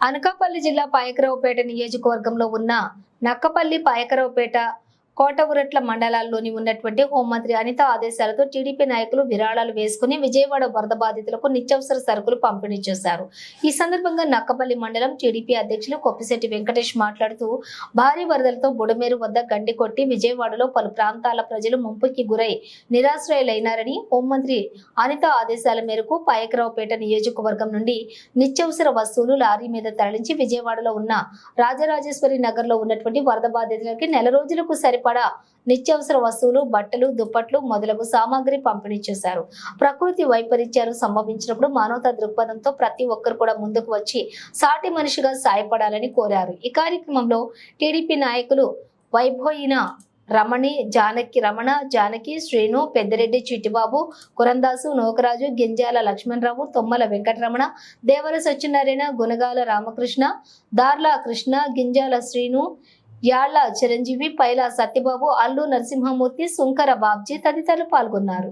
అనకాపల్లి జిల్లా పాయకరావుపేట నియోజకవర్గంలో ఉన్న నక్కపల్లి పాయకరావుపేట కోటవురట్ల మండలాల్లోని ఉన్నటువంటి హోంమంత్రి అనిత ఆదేశాలతో టీడీపీ నాయకులు విరాళాలు వేసుకుని విజయవాడ వరద బాధితులకు నిత్యావసర సరుకులు పంపిణీ చేశారు. ఈ సందర్భంగా నక్కపల్లి మండలం టీడీపీ అధ్యక్షులు కొప్పిశెట్టి వెంకటేష్ మాట్లాడుతూ భారీ వరదలతో బుడమేరు వద్ద గండి కొట్టి విజయవాడలో పలు ప్రాంతాల ప్రజలు ముంపుకి గురై నిరాశ్రయులైనారని హోంమంత్రి అనిత ఆదేశాల మేరకు పాయకరావుపేట నియోజకవర్గం నుండి నిత్యావసర వస్తువులు లారీ మీద తరలించి విజయవాడలో ఉన్న రాజరాజేశ్వరి నగర్లో ఉన్నటువంటి వరద బాధితులకి నెల రోజులకు సరి సరిపడా నిత్యావసర వస్తువులు బట్టలు దుప్పట్లు మొదలగు సామాగ్రి పంపిణీ చేశారు. ప్రకృతి వైపరీత్యాలు సంభవించినప్పుడు మానవతా దృక్పథంతో ప్రతి ఒక్కరు కూడా ముందుకు వచ్చి సాటి మనిషిగా సాయపడాలని కోరారు. ఈ కార్యక్రమంలో టీడీపీ నాయకులు వైభోయిన రమణి జానకి రమణ జానకి శ్రీను పెద్దిరెడ్డి చిట్టిబాబు కురందాసు నోకరాజు గింజాల లక్ష్మణరావు తొమ్మల వెంకటరమణ దేవర సత్యనారాయణ గుణగాల రామకృష్ణ దార్లా కృష్ణ గింజాల శ్రీను యాళ్ళ చిరంజీవి పైలా సత్యబాబు అల్లు నరసింహమూర్తి సుంకర బాబ్జీ తదితరులు పాల్గొన్నారు.